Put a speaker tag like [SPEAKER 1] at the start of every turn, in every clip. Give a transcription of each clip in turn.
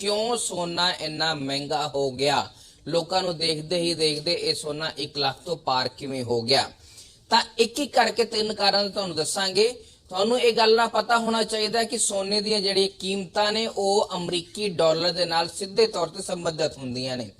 [SPEAKER 1] ਕਿਉਂ ਸੋਨਾ ਇੰਨਾ ਮਹਿੰਗਾ ਹੋ ਗਿਆ? ਲੋਕਾਂ ਨੂੰ ਦੇਖਦੇ ਹੀ ਦੇਖਦੇ ਇਹ ਸੋਨਾ 1 ਲੱਖ ਤੋਂ ਪਾਰ ਕਿਵੇਂ ਹੋ ਗਿਆ? ਤਾਂ ਇੱਕ ਇੱਕ ਕਰਕੇ ਤਿੰਨ ਕਾਰਨ ਤੁਹਾਨੂੰ ਦੱਸਾਂਗੇ। ਤੁਹਾਨੂੰ ਇਹ ਗੱਲ ਦਾ ਪਤਾ ਹੋਣਾ ਚਾਹੀਦਾ ਕਿ ਸੋਨੇ ਦੀਆਂ ਜਿਹੜੀਆਂ ਕੀਮਤਾਂ ਨੇ, ਉਹ ਅਮਰੀਕੀ ਡਾਲਰ ਦੇ ਨਾਲ ਸਿੱਧੇ ਤੌਰ ਤੇ ਸੰਬੰਧਿਤ ਹੁੰਦੀਆਂ ਨੇ।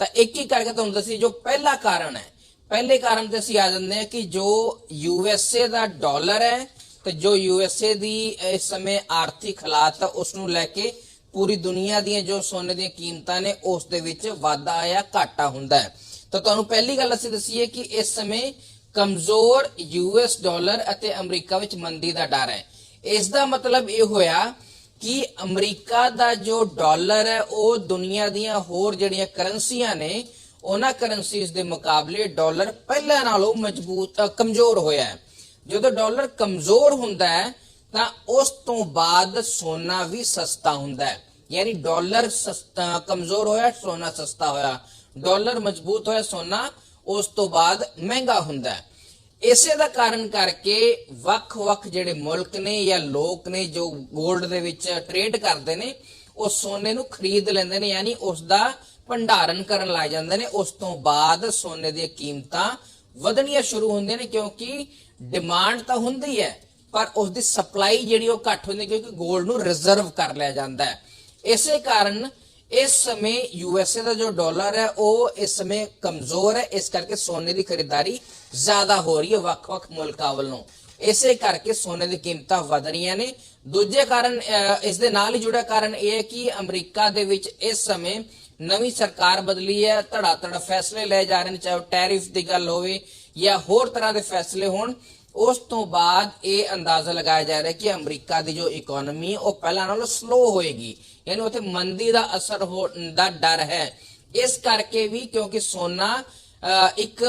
[SPEAKER 1] ਤਾਂ ਇੱਕ ਇੱਕ ਕਰਕੇ ਤੁਹਾਨੂੰ ਦੱਸੀ, ਜੋ ਪਹਿਲਾ ਕਾਰਨ ਹੈ, ਪਹਿਲੇ ਕਾਰਨ ਤੇ ਅਸੀਂ ਆ ਜਾਂਦੇ ਹਾਂ ਕਿ ਜੋ ਯੂਐਸਏ ਦਾ ਡਾਲਰ ਹੈ ਤੇ ਜੋ ਯੂਐਸਏ ਦੀ ਇਸ ਸਮੇਂ ਆਰਥਿਕ ਹਾਲਾਤ ਆ ਉਸ ਨੂੰ ਲੈ ਕੇ ਪੂਰੀ ਦੁਨੀਆ ਦੀਆਂ ਜੋ ਸੋਨੇ ਦੀਆਂ ਕੀਮਤਾਂ ਨੇ, ਉਸ ਦੇ ਵਿੱਚ ਵਾਧਾ ਆਇਆ, ਘਾਟਾ ਹੁੰਦਾ ਹੈ। ਤਾਂ ਤੁਹਾਨੂੰ ਪਹਿਲੀ ਗੱਲ ਅਸੀਂ ਦੱਸੀਏ ਕਿ ਇਸ ਸਮੇਂ ਕਮਜ਼ੋਰ ਯੂਐਸ ਡਾਲਰ ਅਤੇ ਅਮਰੀਕਾ ਵਿੱਚ ਮੰਦੀ ਦਾ ਡਰ ਹੈ। ਇਸ ਦਾ ਮਤਲਬ ਇਹ ਹੋਇਆ ਕਿ ਅਮਰੀਕਾ ਦਾ ਜੋ ਡਾਲਰ ਹੈ, ਉਹ ਦੁਨੀਆ ਦੀਆਂ ਹੋਰ ਜਿਹੜੀਆਂ ਕਰੰਸੀਆਂ ਨੇ, ਉਹਨਾਂ ਕਰੰਸੀਜ਼ ਦੇ ਮੁਕਾਬਲੇ ਡਾਲਰ ਪਹਿਲਾਂ ਨਾਲੋਂ ਮਜ਼ਬੂਤ ਕਮਜ਼ੋਰ ਹੋਇਆ ਹੈ। ਜਦੋਂ ਡਾਲਰ ਕਮਜ਼ੋਰ ਹੁੰਦਾ ਹੈ ਤਾਂ ਉਸ ਤੋਂ ਬਾਅਦ ਸੋਨਾ ਵੀ ਸਸਤਾ ਹੁੰਦਾ ਹੈ। ਯਾਨੀ ਡਾਲਰ ਸਸਤਾ, ਕਮਜ਼ੋਰ ਹੋਇਆ, ਸੋਨਾ ਸਸਤਾ ਹੋਇਆ। ਡਾਲਰ ਮਜ਼ਬੂਤ ਹੋਇਆ, ਸੋਨਾ ਉਸ ਤੋਂ ਬਾਅਦ ਮਹਿੰਗਾ ਹੁੰਦਾ ਹੈ। ਇਸੇ ਦਾ ਕਾਰਨ ਕਰਕੇ ਵੱਖ-ਵੱਖ ਜਿਹੜੇ ਮੁਲਕ ਨੇ ਜਾਂ ਲੋਕ ਨੇ ਜੋ 골ਡ ਦੇ ਵਿੱਚ ਟ੍ਰੇਡ ਕਰਦੇ ਨੇ, ਉਹ ਸੋਨੇ ਨੂੰ ਖਰੀਦ ਲੈਂਦੇ ਨੇ, ਯਾਨੀ ਉਸ ਦਾ ਭੰਡਾਰਨ ਕਰਨ ਲੱਗ ਜਾਂਦੇ ਨੇ। ਉਸ ਤੋਂ ਬਾਅਦ ਸੋਨੇ ਦੀਆਂ ਕੀਮਤਾਂ ਵਧਣੀਆਂ ਸ਼ੁਰੂ ਹੁੰਦੀਆਂ ਨੇ ਕਿਉਂਕਿ ਡਿਮਾਂਡ ਤਾਂ ਹੁੰਦੀ ਹੈ। ਪਰ ਉਸ ਦੀ ਸਪਲਾਈ ਜਿਹੜੀ ਉਹ ਘੱਟ ਹੁੰਦੀ ਹੈ ਕਿਉਂਕਿ 골ਡ ਨੂੰ ਰਿਜ਼ਰਵ ਕਰ ਲਿਆ ਜਾਂਦਾ ਹੈ। ਇਸੇ ਕਾਰਨ ਇਸ ਸਮੇਂ ਯੂਐਸਏ ਦਾ ਜੋ ਡਾਲਰ ਹੈ, ਉਹ ਇਸ ਸਮੇਂ ਕਮਜ਼ੋਰ ਹੈ। ਇਸ ਕਰਕੇ ਸੋਨੇ ਦੀ ਖਰੀਦਦਾਰੀ ਜ਼ਿਆਦਾ ਹੋ ਰਹੀ ਹੈ ਵੱਖ-ਵੱਖ ਮੁਲਕਾਂ ਵੱਲੋਂ। ਇਸੇ ਕਰਕੇ ਸੋਨੇ ਦੀ ਕੀਮਤਾਂ ਵਧ ਰਹੀਆਂ ਨੇ। ਦੂਜੇ ਕਾਰਨ ਇਸ ਦੇ ਨਾਲ ਹੀ ਜੁੜਿਆ ਕਾਰਨ ਇਹ ਹੈ ਕਿ ਅਮਰੀਕਾ ਦੇ ਵਿੱਚ ਇਸ ਸਮੇਂ ਨਵੀਂ ਸਰਕਾਰ ਬਦਲੀ ਹੈ ਧੜਾ ਧੜ ਫੈਸਲੇ ਲਏ ਜਾ ਰਹੇ ਨੇ, ਚਾਹੇ ਟੈਰਿਫ ਦੀ ਗੱਲ ਹੋਵੇ ਜਾਂ ਹੋਰ ਤਰ੍ਹਾਂ ਦੇ ਫੈਸਲੇ ਹੋਣ। ਉਸ ਤੋਂ ਬਾਅਦ ਇਹ ਅੰਦਾਜ਼ਾ ਲਗਾਇਆ ਜਾ ਰਿਹਾ ਕਿ ਅਮਰੀਕਾ ਦੀ ਜੋ ਇਕਨੋਮੀ ਉਹ ਪਹਿਲਾਂ ਨਾਲੋਂ ਸਲੋ ਹੋਏਗੀ। ਯਾਨੀ ਉੱਥੇ ਮੰਦੀ ਦਾ ਅਸਰ ਹੋਣ ਦਾ ਡਰ ਹੈ। ਇਸ ਕਰਕੇ ਵੀ ਕਿਉਂਕਿ ਸੋਨਾ ਇੱਕ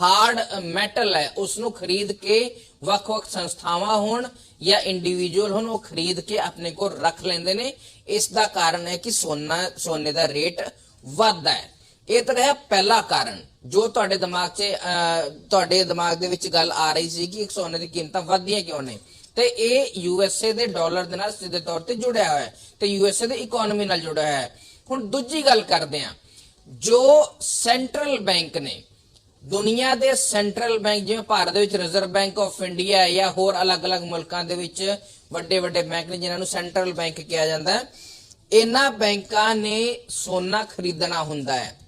[SPEAKER 1] ਹਾਰਡ ਮੈਟਲ ਹੈ ਉਸ ਨੂੰ ਖਰੀਦ ਕੇ ਵੱਖ-ਵੱਖ ਸੰਸਥਾਵਾਂ ਹੋਣ ਜਾਂ ਇੰਡੀਵਿਜੂਅਲ ਹੋਣ, ਉਹ ਖਰੀਦ ਕੇ ਆਪਣੇ ਕੋਲ ਰੱਖ ਲੈਂਦੇ ਨੇ। ਇਸ ਦਾ ਕਾਰਨ ਹੈ ਕਿ ਸੋਨਾ, ਸੋਨੇ ਦਾ ਰੇਟ ਵੱਧਦਾ ਹੈ। ਇਹ ਤਾਂ ਰਿਹਾ ਪਹਿਲਾ ਕਾਰਨ। ਜੋ ਤੁਹਾਡੇ ਦਿਮਾਗ 'ਚ ਅਹ, ਤੁਹਾਡੇ ਦਿਮਾਗ ਦੇ ਵਿੱਚ ਗੱਲ ਆ ਰਹੀ ਸੀ ਕਿ ਸੋਨੇ ਦੀ ਕੀਮਤਾਂ ਵੱਧਦੀਆਂ ਕਿਉਂ ਨੇ? ਤੇ ਇਹ ਯੂਐਸਏ ਦੇ ਡਾਲਰ ਦੇ ਨਾਲ ਸਿੱਧੇ ਤੌਰ ਤੇ ਜੁੜਿਆ ਹੋਇਆ ਹੈ। ਤੇ ਯੂਐਸਏ ਦੀ ਇਕਨੋਮੀ ਨਾਲ ਜੁੜਿਆ ਹੋਇਆ ਹੈ। ਹੁਣ ਦੂਜੀ ਗੱਲ ਕਰਦੇ ਹਾਂ। ਜੋ ਸੈਂਟਰਲ ਬੈਂਕ ਨੇ ਦੁਨੀਆ ਦੇ ਸੈਂਟਰਲ ਬੈਂਕ ਜਿਵੇਂ ਭਾਰਤ ਦੇ ਵਿੱਚ ਰਿਜ਼ਰਵ ਬੈਂਕ ਆਫ ਇੰਡੀਆ ਜਾਂ ਹੋਰ ਅਲੱਗ-ਅਲੱਗ ਮੁਲਕਾਂ ਦੇ ਵਿੱਚ ਵੱਡੇ-ਵੱਡੇ ਬੈਂਕ ਨੇ ਜਿਨ੍ਹਾਂ ਨੂੰ ਸੈਂਟਰਲ ਬੈਂਕ ਕਿਹਾ ਜਾਂਦਾ ਹੈ ਇਹਨਾਂ ਬੈਂਕਾਂ ਨੇ ਸੋਨਾ ਖਰੀਦਣਾ ਹੁੰਦਾ ਹੈ।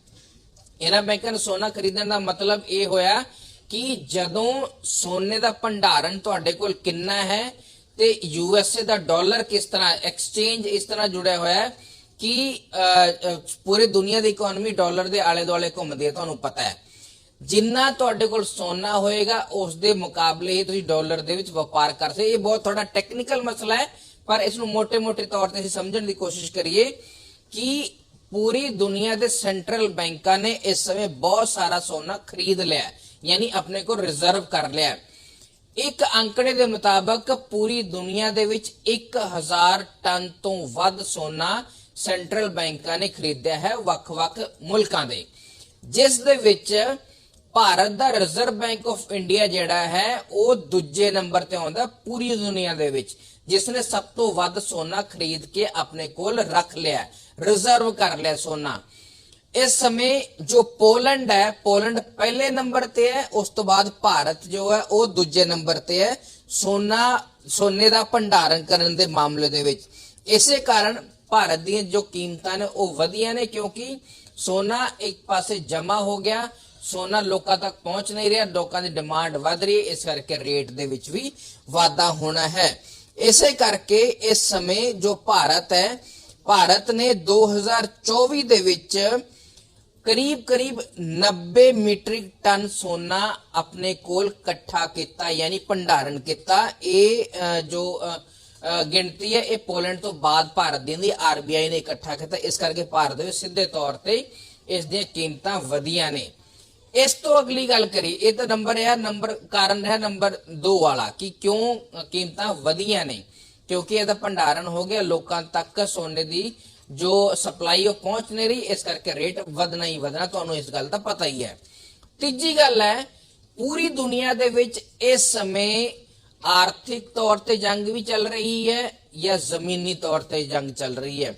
[SPEAKER 1] ਇਹਨਾਂ ਬੈਂਕਾਂ ਨੂੰ ਸੋਨਾ ਖਰੀਦਣ ਦਾ ਮਤਲਬ ਇਹ ਹੋਇਆ ਕਿ ਜਦੋਂ ਸੋਨੇ ਦਾ ਭੰਡਾਰਨ ਤੁਹਾਡੇ ਕੋਲ ਕਿੰਨਾ ਹੈ ਤੇ ਯੂਐਸਏ ਦਾ ਡਾਲਰ ਕਿਸ ਤਰ੍ਹਾਂ ਐਕਸਚੇਂਜ ਇਸ ਤਰ੍ਹਾਂ ਜੁੜਿਆ ਹੋਇਆ ਹੈ ਕਿ ਪੂਰੀ ਦੁਨੀਆ ਦੀ ਇਕਨੋਮੀ ਡਾਲਰ ਦੇ ਆਲੇ ਦੁਆਲੇ ਘੁੰਮਦੀ ਹੈ, ਤੁਹਾਨੂੰ ਪਤਾ ਹੈ। ਜਿੰਨਾ ਤੁਹਾਡੇ ਕੋਲ ਸੋਨਾ ਹੋਏਗਾ ਉਸ ਦੇ ਮੁਕਾਬਲੇ ਤੁਸੀਂ ਡਾਲਰ ਦੇ ਵਿੱਚ ਵਪਾਰ ਕਰ ਸਕਦੇ ਇਹ ਬਹੁਤ ਥੋੜਾ ਟੈਕਨੀਕਲ ਮਸਲਾ ਹੈ, ਪਰ ਇਸ ਨੂੰ ਮੋٹے-ਮੋٹے ਤੌਰ ਤੇ ਅਸੀਂ ਸਮਝਣ ਦੀ ਕੋਸ਼ਿਸ਼ ਕਰੀਏ ਕਿ ਪੂਰੀ ਦੁਨੀਆ ਦੇ ਸੈਂਟਰਲ ਬੈਂਕਾਂ ਨੇ ਇਸ ਸਮੇਂ ਬਹੁਤ ਸਾਰਾ ਸੋਨਾ ਖਰੀਦ ਲਿਆ ਯਾਨੀ ਆਪਣੇ ਕੋਲ ਰਿਜ਼ਰਵ ਕਰ ਲਿਆ ਇੱਕ ਅੰਕੜੇ ਦੇ ਮੁਤਾਬਕ ਪੂਰੀ ਦੁਨੀਆ ਦੇ ਵਿੱਚ 1000 ਟਨ ਤੋਂ ਵੱਧ ਸੋਨਾ ਸੈਂਟਰਲ ਬੈਂਕਾਂ ਨੇ ਖਰੀਦਿਆ ਹੈ ਵੱਖ-ਵੱਖ ਮੁਲਕਾਂ ਦੇ। ਜਿਸ ਦੇ ਵਿੱਚ ਭਾਰਤ ਦਾ ਰਿਜ਼ਰਵ ਬੈਂਕ ਆਫ ਇੰਡੀਆ ਜਿਹੜਾ ਹੈ, ਉਹ ਦੂਜੇ ਨੰਬਰ ਤੇ ਆਉਂਦਾ ਪੂਰੀ ਦੁਨੀਆ ਦੇ ਵਿੱਚ। ਜਿਸ ਨੇ ਸਭ ਤੋਂ ਵੱਧ ਸੋਨਾ ਖਰੀਦ ਕੇ ਆਪਣੇ ਕੋਲ ਰੱਖ ਲਿਆ ਰਿਜ਼ਰਵ ਕਰ ਲਿਆ ਸੋਨਾ। ਇਸ ਸਮੇਂ ਜੋ ਪੋਲੈਂਡ ਹੈ, ਪੋਲੈਂਡ ਪਹਿਲੇ ਨੰਬਰ ਤੇ ਹੈ, ਉਸ ਤੋਂ ਬਾਅਦ ਭਾਰਤ ਜੋ ਹੈ, ਉਹ ਦੂਜੇ ਨੰਬਰ ਤੇ ਹੈ। ਸੋਨਾ, ਸੋਨੇ ਦਾ ਭੰਡਾਰਨ ਕਰਨ ਦੇ ਮਾਮਲੇ ਦੇ ਵਿੱਚ। ਇਸੇ ਕਾਰਨ ਭਾਰਤ ਦੀਆਂ ਜੋ ਕੀਮਤਾਂ ਨੇ, ਉਹ ਵਧੀਆਂ ਨੇ ਕਿਉਂਕਿ ਸੋਨਾ ਇੱਕ ਪਾਸੇ ਜਮਾ ਹੋ ਗਿਆ, ਸੋਨਾ ਲੋਕਾਂ ਤੱਕ ਪਹੁੰਚ ਨਹੀਂ ਰਿਹਾ, ਲੋਕਾਂ ਦੀ ਡਿਮਾਂਡ ਵਧ ਰਹੀ ਹੈ, ਇਸ ਕਰਕੇ ਰੇਟ ਦੇ ਵਿੱਚ ਵੀ ਵਾਧਾ ਹੋਣਾ ਹੈ। ਇਸੇ ਕਰਕੇ ਇਸ ਸਮੇਂ ਜੋ ਭਾਰਤ ਹੈ, ਭਾਰਤ ਨੇ 2024 ਦੇ ਵਿੱਚ ਕਰੀਬ ਕਰੀਬ 90 ਮੀਟ੍ਰਿਕ ਟਨ ਸੋਨਾ ਆਪਣੇ ਕੋਲ ਇਕੱਠਾ ਕੀਤਾ, ਯਾਨੀ ਭੰਡਾਰਨ ਕੀਤਾ। ਇਹ ਜੋ ਗਿਣਤੀ ਹੈ, ਇਹ ਪੋਲੈਂਡ ਤੋਂ ਬਾਅਦ ਭਾਰਤ ਦੀ ਦੀ ਆਰਬੀਆਈ ਨੇ ਇਕੱਠਾ ਕੀਤਾ। ਇਸ ਕਰਕੇ ਭਾਰਤ ਦੇ ਵਿੱਚ ਸਿੱਧੇ ਤੌਰ ਤੇ ਇਸ ਦੀਆਂ ਕੀਮਤਾਂ ਵਧੀਆਂ ਨੇ। ਇਸ ਤੋਂ ਅਗਲੀ ਗੱਲ ਕਰੀ, ਇਹ ਤਾਂ ਨੰਬਰ ਹੈ ਨੰਬਰ ਕਾਰਨ ਹੈ ਨੰਬਰ 2 ਵਾਲਾ, ਕਿ ਕਿਉਂ ਕੀਮਤਾਂ ਵਧੀਆਂ ਨੇ, ਕਿਉਂਕਿ ਇਹਦਾ ਭੰਡਾਰਨ ਹੋ ਗਿਆ, ਲੋਕਾਂ ਤੱਕ ਸੋਨੇ ਦੀ ਜੋ ਸਪਲਾਈ ਉਹ ਪਹੁੰਚ ਨਹੀਂ ਰਹੀ, ਇਸ ਕਰਕੇ ਰੇਟ ਵਧਣਾ ਹੀ ਵਧਣਾ, ਤੁਹਾਨੂੰ ਇਸ ਗੱਲ ਦਾ ਪਤਾ ਹੀ ਹੈ। ਤੀਜੀ ਗੱਲ ਹੈ, ਪੂਰੀ ਦੁਨੀਆ ਦੇ ਵਿੱਚ ਇਸ ਸਮੇਂ ਆਰਥਿਕ ਤੌਰ ਤੇ ਜੰਗ ਵੀ ਚੱਲ ਰਹੀ ਹੈ, ਜਾਂ ਜ਼ਮੀਨੀ ਤੌਰ ਤੇ ਜੰਗ ਚੱਲ ਰਹੀ ਹੈ?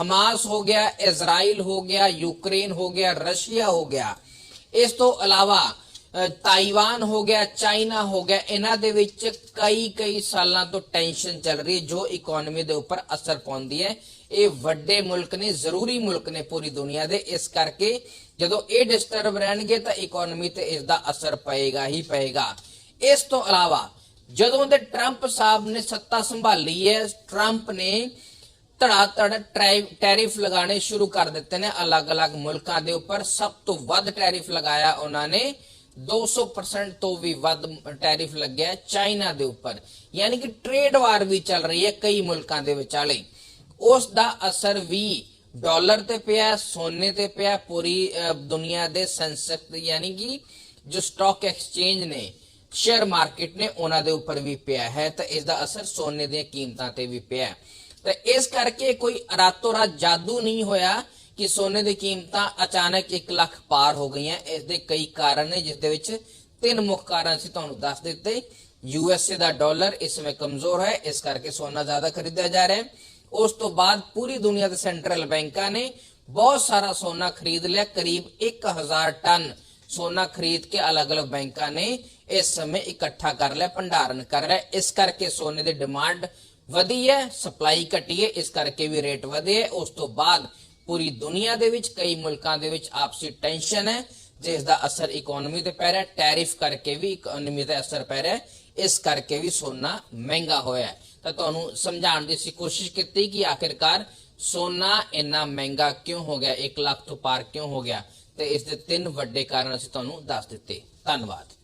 [SPEAKER 1] ਹਮਾਸ ਹੋ ਗਿਆ, ਇਜ਼ਰਾਈਲ ਹੋ ਗਿਆ, ਯੂਕਰੇਨ ਹੋ ਗਿਆ, ਰਸ਼ੀਆ ਹੋ ਗਿਆ ਇਸ ਤੋਂ ਇਲਾਵਾ ਤਾਈਵਾਨ ਹੋ ਗਿਆ, ਚਾਈਨਾ ਹੋ ਗਿਆ, ਇਹਨਾਂ ਦੇ ਵਿੱਚ ਕਈ ਕਈ ਸਾਲਾਂ ਤੋਂ ਟੈਨਸ਼ਨ ਚੱਲ ਰਹੀ ਹੈ, ਜੋ ਇਕਨੋਮੀ ਦੇ ਉੱਪਰ ਅਸਰ ਪਾਉਂਦੀ ਹੈ। ਇਹ ਵੱਡੇ ਮੁਲਕ ਨੇ, ਜ਼ਰੂਰੀ ਮੁਲਕ ਨੇ ਪੂਰੀ ਦੁਨੀਆ ਦੇ, ਇਸ ਕਰਕੇ ਜਦੋਂ ਇਹ ਡਿਸਟਰਬ ਰਹਿਣਗੇ ਤਾਂ ਇਕਨੋਮੀ ਤੇ ਇਸ ਦਾ ਅਸਰ ਪਏਗਾ ਹੀ ਪਏਗਾ। ਇਸ ਤੋਂ ਇਲਾਵਾ, ਜਦੋਂ ਦੇ ਟਰੰਪ ਸਾਹਿਬ ਨੇ ਸੱਤਾ ਸੰਭਾਲੀ ਹੈ ਟਰੰਪ ਨੇ ਧੜਾ ਟੈਰਿਫ ਲਗਾਣੇ ਸ਼ੁਰੂ ਕਰ ਦਿੱਤੇ ਨੇ ਅਲੱਗ-ਅਲੱਗ ਮੁਲਕਾਂ ਦੇ ਉੱਪਰ। ਸਭ ਤੋਂ ਵੱਧ ਟੈਰਿਫ ਲਗਾਇਆ ਉਹਨਾਂ ਨੇ। 200% ਤੋਂ ਵੀ ਵੱਧ ਟੈਰਿਫ ਲੱਗਿਆ ਚਾਈਨਾ ਦੇ ਉੱਪਰ। ਯਾਨੀ ਕਿ ਟ੍ਰੇਡ ਵਾਰ ਵੀ ਚੱਲ ਰਹੀ ਹੈ ਕਈ ਮੁਲਕਾਂ ਦੇ ਵਿਚਾਲੇ। ਉਸ ਦਾ ਅਸਰ ਵੀ ਡਾਲਰ ਤੇ ਪਿਆ ਸੋਨੇ ਤੇ ਪਿਆ ਪੂਰੀ ਅਹ, ਦੁਨੀਆ ਦੇ ਸੈਂਸੈਕਸ ਯਾਨੀ ਕਿ ਜੋ ਸਟਾਕ ਐਕਸਚੇਂਜ ਨੇ ਸ਼ੇਅਰ ਮਾਰਕੀਟ ਨੇ ਉਹਨਾਂ ਦੇ ਉੱਪਰ ਵੀ ਪਿਆ ਹੈ। ਤਾਂ ਇਸ ਦਾ ਅਸਰ ਸੋਨੇ ਦੀਆਂ ਕੀਮਤਾਂ ਤੇ ਵੀ ਪਿਆ ਤਾਂ ਇਸ ਕਰਕੇ ਕੋਈ ਰਾਤੋਂ ਰਾਤ ਜਾਦੂ ਨਹੀਂ ਹੋਇਆ ਕਿ ਸੋਨੇ ਦੀ ਕੀਮਤਾਂ ਅਚਾਨਕ 1 ਲੱਖ ਪਾਰ ਹੋ ਗਈਆਂ। ਇਸ ਦੇ ਕਈ ਕਾਰਨ ਨੇ, ਜਿਸ ਦੇ ਵਿੱਚ ਤਿੰਨ ਮੁੱਖ ਕਾਰਨ ਸੀ ਤੁਹਾਨੂੰ ਦੱਸ ਦਿੱਤੇ। ਯੂਐਸਏ ਦਾ ਡਾਲਰ ਇਸ ਸਮੇਂ ਕਮਜ਼ੋਰ ਹੈ, ਇਸ ਕਰਕੇ ਸੋਨਾ ਜ਼ਿਆਦਾ ਖਰੀਦਿਆ ਜਾ ਰਿਹਾ ਹੈ। ਉਸ ਤੋਂ ਬਾਅਦ ਪੂਰੀ ਦੁਨੀਆ ਦੇ ਸੈਂਟਰਲ ਬੈਂਕਾਂ ਨੇ ਬਹੁਤ ਸਾਰਾ ਸੋਨਾ ਖਰੀਦ ਲਿਆ। ਕਰੀਬ 1000 ਟਨ ਸੋਨਾ ਖਰੀਦ ਕੇ ਅਲੱਗ-ਅਲੱਗ ਬੈਂਕਾਂ ਨੇ ਇਸ ਸਮੇਂ ਇਕੱਠਾ ਕਰ ਲਿਆ, ਭੰਡਾਰਨ ਕਰ ਲਿਆ। ਇਸ ਕਰਕੇ ਸੋਨੇ ਦੀ ਡਿਮਾਂਡ ਵਧੀ ਹੈ ਸਪਲਾਈ ਘਟੀ ਹੈ ਇਸ ਕਰਕੇ ਵੀ ਰੇਟ ਵਧੇ ਹੈ ਉਸ ਤੋਂ ਬਾਅਦ ਪੂਰੀ ਦੁਨੀਆ ਦੇ ਵਿੱਚ, ਕਈ ਮੁਲਕਾਂ ਦੇ ਵਿੱਚ ਆਪਸੀ ਟੈਨਸ਼ਨ ਹੈ ਜਿਸ ਦਾ ਅਸਰ ਇਕਨੋਮੀ ਤੇ ਪੈ ਰਿਹਾ, ਟੈਰਿਫ ਕਰਕੇ ਵੀ ਇਕਨੋਮੀ ਤੇ ਅਸਰ ਪੈ ਰਿਹਾ, ਇਸ ਕਰਕੇ ਵੀ ਸੋਨਾ ਮਹਿੰਗਾ ਹੋਇਆ ਤਾਂ ਤੁਹਾਨੂੰ ਸਮਝਾਉਣ ਦੀ ਸੀ ਕੋਸ਼ਿਸ਼ ਕੀਤੀ ਕਿ ਆਖਿਰਕਾਰ ਸੋਨਾ ਇੰਨਾ ਮਹਿੰਗਾ ਕਿਉਂ ਹੋ ਗਿਆ 1 ਲੱਖ ਤੋਂ ਪਾਰ ਕਿਉਂ ਹੋ ਗਿਆ, ਤੇ ਇਸ ਦੇ ਤਿੰਨ ਵੱਡੇ ਕਾਰਨ ਅਸੀਂ ਤੁਹਾਨੂੰ ਦੱਸ ਦਿੱਤੇ। ਧੰਨਵਾਦ।